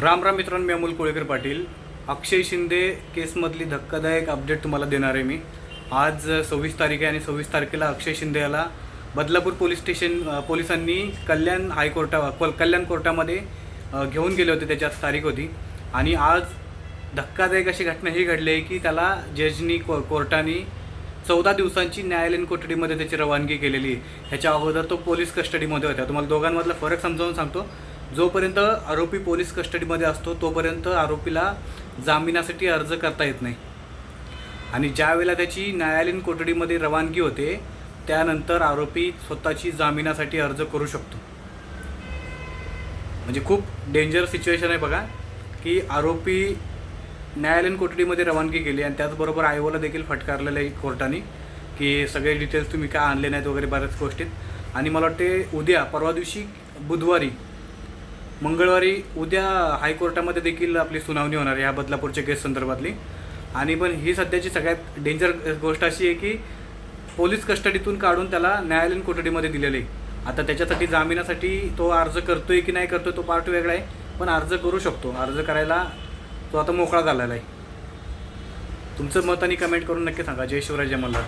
राम राम मित्रांनो मी अमोल कोळेकर पाटील. अक्षय शिंदे केसमधली धक्कादायक अपडेट तुम्हाला देणार आहे मी. आज सव्वीस तारीख आहे आणि सव्वीस तारखेला अक्षय शिंदे याला बदलापूर पोलीस स्टेशन पोलिसांनी कल्याण हायकोर्टा कल्याण कोर्टामध्ये घेऊन गेले होते. त्याच्यात तारीख होती. आणि आज धक्कादायक अशी घटना ही घडली आहे की त्याला जजनी को कोर्टाने चौदा दिवसांची न्यायालयीन कोठडीमध्ये त्याची रवानगी केलेली आहे. ह्याच्या अगोदर तो पोलीस कस्टडीमध्ये होता. तुम्हाला दोघांमधला फरक समजावून सांगतो. जोपर्यंत आरोपी पोलीस कस्टडीमध्ये असतो तोपर्यंत आरोपीला जामिनासाठी अर्ज करता येत नाही. आणि ज्यावेळेला त्याची न्यायालयीन कोठडीमध्ये रवानगी होते त्यानंतर आरोपी स्वतःची जामिनासाठी अर्ज करू शकतो. म्हणजे खूप डेंजर सिच्युएशन आहे बघा की आरोपी न्यायालयीन कोठडीमध्ये रवानगी केली आणि त्याचबरोबर आयोगाला देखील फटकारलेलं आहे कोर्टाने की सगळे डिटेल्स तुम्ही का आणले नाहीत वगैरे बऱ्याच गोष्टीत. आणि मला वाटते उद्या परवा दिवशी बुधवारी मंगळवारी उद्या हायकोर्टामध्ये देखील आपली सुनावणी होणार आहे ह्या बदलापूरच्या केस संदर्भातली. आणि पण ही सध्याची सगळ्यात डेंजर गोष्ट अशी आहे की पोलीस कस्टडीतून काढून त्याला न्यायालयीन कोठडीमध्ये दिलेलं आहे. आता त्याच्यासाठी जामिनासाठी तो अर्ज करतोय की नाही करतोय तो पार्ट वेगळा आहे पण अर्ज करू शकतो. अर्ज करायला तो आता मोकळा झालेला आहे. तुमचं मत आणि कमेंट करून नक्की सांगा. जय शिवराय जय मल्हार.